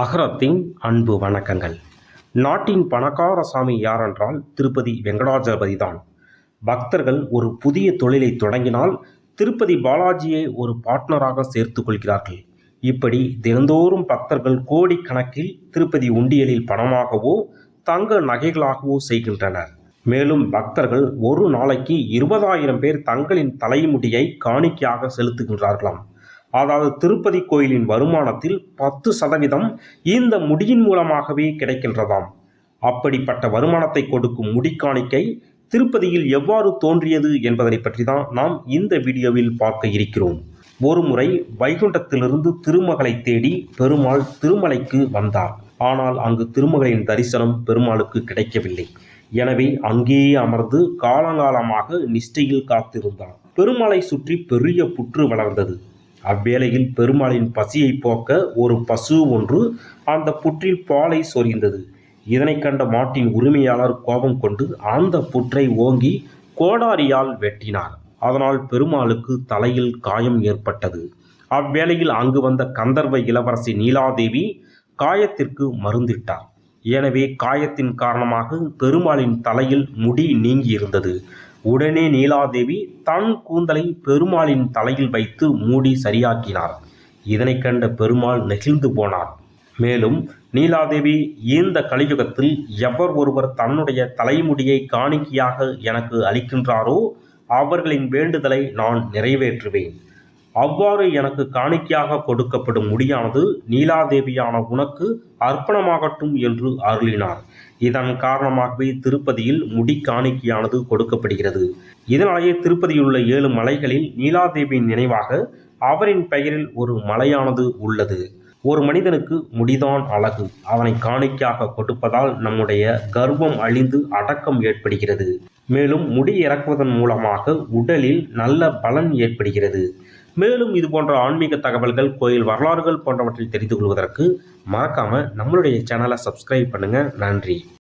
அகரத்தின் அன்பு வணக்கங்கள். நாட்டின் பணக்கார சாமி யாரென்றால் திருப்பதி வெங்கடாஜலபதி தான் பக்தர்கள் ஒரு புதிய தொழிலை தொடங்கினால் திருப்பதி பாலாஜியை ஒரு பார்ட்னராக சேர்த்து கொள்கிறார்கள். இப்படி தினந்தோறும் பக்தர்கள் கோடிக்கணக்கில் திருப்பதி உண்டியலில் பணமாகவோ தங்க நகைகளாகவோ செய்கின்றனர். மேலும் பக்தர்கள் ஒரு நாளைக்கு இருபதாயிரம் பேர் தங்களின் தலைமுடியை காணிக்கையாக செலுத்துகின்றார்களாம். அதாவது திருப்பதி கோயிலின் வருமானத்தில் பத்து சதவீதம் இந்த முடியின் மூலமாகவே கிடைக்கின்றதாம். அப்படிப்பட்ட வருமானத்தை கொடுக்கும் முடிக்காணிக்கை திருப்பதியில் எவ்வாறு தோன்றியது என்பதனை பற்றி தான் நாம் இந்த வீடியோவில் பார்க்க இருக்கிறோம். ஒருமுறை வைகுண்டத்திலிருந்து திருமகளை தேடி பெருமாள் திருமலைக்கு வந்தார். ஆனால் அங்கு திருமகளின் தரிசனம் பெருமாளுக்கு கிடைக்கவில்லை. எனவே அங்கேயே அமர்ந்து காலங்காலமாக நிஷ்டையில் காத்திருந்தார் பெருமாளை சுற்றி பெரிய புற்று வளர்ந்தது. அவ்வேளையில் பெருமாளின் பசியை போக்க ஒரு பசு ஒன்று அந்த புற்றில் பாலை சொரிந்தது. இதனை கண்ட மாட்டின் உரிமையாளர் கோபம் கொண்டு அந்த புற்றை ஓங்கி கோடாரியால் வெட்டினார். அதனால் பெருமாளுக்கு தலையில் காயம் ஏற்பட்டது. அவ்வேளையில் அங்கு வந்த கந்தர்வ இளவரசி நீலாதேவி காயத்திற்கு மருந்திட்டார். எனவே காயத்தின் காரணமாக பெருமாளின் தலையில் முடி நீங்கியிருந்தது. உடனே நீலாதேவி தன் கூந்தலை பெருமாளின் தலையில் வைத்து மூடி சரியாக்கினார். இதனை கண்ட பெருமாள் நெகிழ்ந்து போனார். மேலும் நீலாதேவி இந்த கலியுகத்தில் எவர் ஒருவர் தன்னுடைய தலைமுடியை காணிக்கையாக எனக்கு அளிக்கின்றாரோ அவர்களின் வேண்டுதலை நான் நிறைவேற்றுவேன். அவ்வாறு எனக்கு காணிக்கையாக கொடுக்கப்படும் முடியானது நீலாதேவியான உனக்கு அர்ப்பணமாகட்டும் என்று அருளினார். இதன் காரணமாகவே திருப்பதியில் முடி காணிக்கையானது கொடுக்கப்படுகிறது. இதனாலேயே திருப்பதியில் உள்ள ஏழு மலைகளில் நீலாதேவியின் நினைவாக அவரின் பெயரில் ஒரு மலையானது உள்ளது. ஒரு மனிதனுக்கு முடிதான் அழகு. அவனை காணிக்கையாக கொடுப்பதால் நம்முடைய கர்வம் அழிந்து அடக்கம் ஏற்படுகிறது. மேலும் முடி இறக்குவதன் மூலமாக உடலில் நல்ல பலன் ஏற்படுகிறது. மேலும் இது போன்ற ஆன்மீக தகவல்கள் கோயில் வரலாறுகள் போன்றவற்றை தெரிந்து கொள்வதற்கு மறக்காமல் நம்மளுடைய சேனலை சப்ஸ்கிரைப் பண்ணுங்கள் நன்றி.